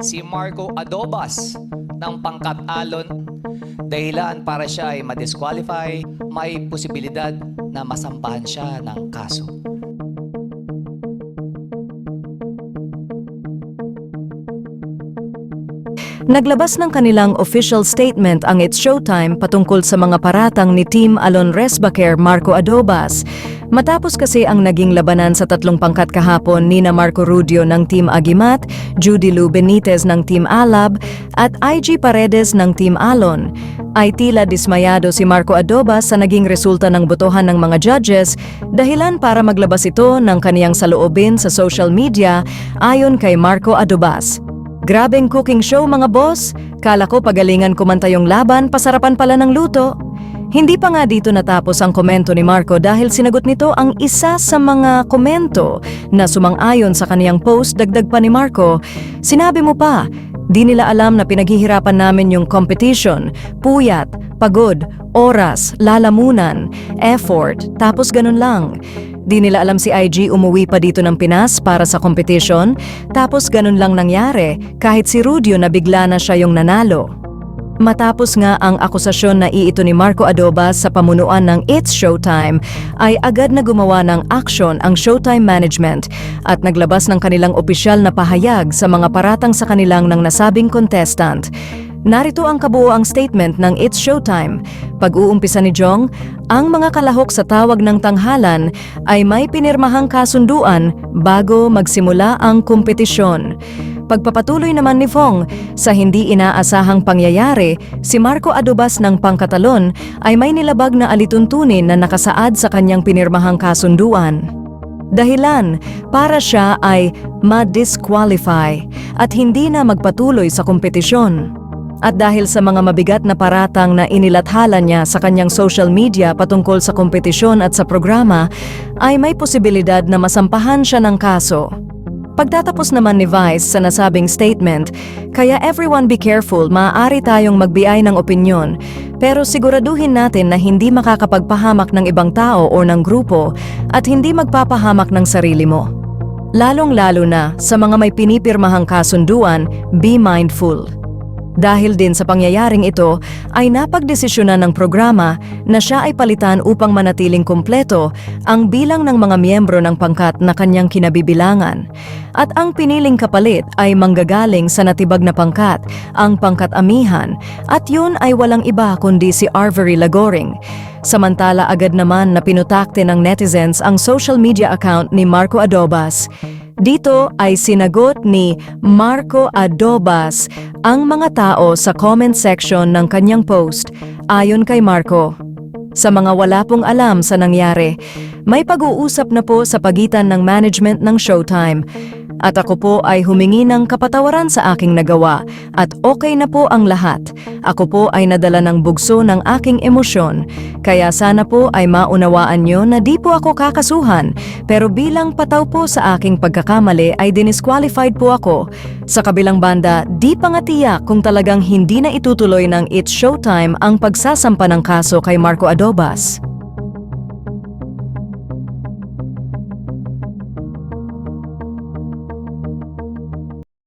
si Marco Adobas ng pangkat alon dahilan para siya ay ma-disqualify, may posibilidad na masampahan siya ng kaso. Naglabas ng kanilang official statement ang It's Showtime patungkol sa mga paratang ni Team Alon Resbaker Marco Adobas. Matapos kasi ang naging labanan sa tatlong pangkat kahapon Nina Marco Rudio ng Team Agimat, Judy Lu Benitez ng Team Alab at IG Paredes ng Team Alon, ay tila dismayado si Marco Adobas sa naging resulta ng botohan ng mga judges dahilan para maglabas ito ng kaniyang saloobin sa social media ayon kay Marco Adobas. Grabeng cooking show mga boss. Kala ko pagalingan kumanta yung laban, pasarapan pala ng luto. Hindi pa nga dito natapos ang komento ni Marco dahil sinagot nito ang isa sa mga komento na sumang-ayon sa kaniyang post dagdag pa ni Marco. Sinabi mo pa, di nila alam na pinaghihirapan namin yung competition, puyat, pagod, oras, lalamunan, effort, tapos ganun lang. Di nila alam si IG umuwi pa dito ng Pinas para sa competition, tapos ganun lang nangyari kahit si Rudio na bigla na siya yung nanalo. Matapos nga ang akusasyon na iito ni Marco Adobas sa pamunuan ng It's Showtime, ay agad na gumawa ng action ang Showtime Management at naglabas ng kanilang opisyal na pahayag sa mga paratang sa kanilang ng nasabing contestant. Narito ang kabuoang statement ng It's Showtime. Pag-uumpisa ni Jong, ang mga kalahok sa tawag ng tanghalan ay may pinirmahang kasunduan bago magsimula ang kompetisyon. Pagpapatuloy naman ni Fong, sa hindi inaasahang pangyayari, si Marco Adobas ng Pangkatalon ay may nilabag na alituntunin na nakasaad sa kanyang pinirmahang kasunduan. Dahilan, para siya ay ma-disqualify at hindi na magpatuloy sa kompetisyon. At dahil sa mga mabigat na paratang na inilathala niya sa kanyang social media patungkol sa kompetisyon at sa programa, ay may posibilidad na masampahan siya ng kaso. Pagtatapos naman ni Vice sa nasabing statement, kaya everyone be careful, maaari tayong magbiay ng opinyon, pero siguraduhin natin na hindi makakapagpahamak ng ibang tao o ng grupo at hindi magpapahamak ng sarili mo. Lalong-lalo na sa mga may pinipirmahang kasunduan, be mindful. Dahil din sa pangyayaring ito, ay napagdesisyonan ng programa na siya ay palitan upang manatiling kumpleto ang bilang ng mga miyembro ng pangkat na kanyang kinabibilangan. At ang piniling kapalit ay manggagaling sa natibag na pangkat, ang pangkat amihan, at yun ay walang iba kundi si Arvery Lagoring. Samantala agad naman na pinutakte ng netizens ang social media account ni Marco Adobas. Dito ay sinagot ni Marco Adobas ang mga tao sa comment section ng kanyang post ayon kay Marco. Sa mga wala pong alam sa nangyari, may pag-uusap na po sa pagitan ng management ng Showtime at ako po ay humingi ng kapatawaran sa aking nagawa at okay na po ang lahat. Ako po ay nadala ng bugso ng aking emosyon. Kaya sana po ay maunawaan nyo na di po ako kakasuhan pero bilang pataw po sa aking pagkakamali ay dinisqualified po ako. Sa kabilang banda, di pa nga tiyak kung talagang hindi na itutuloy ng It's Showtime ang pagsasampa ng kaso kay Marco Adobas.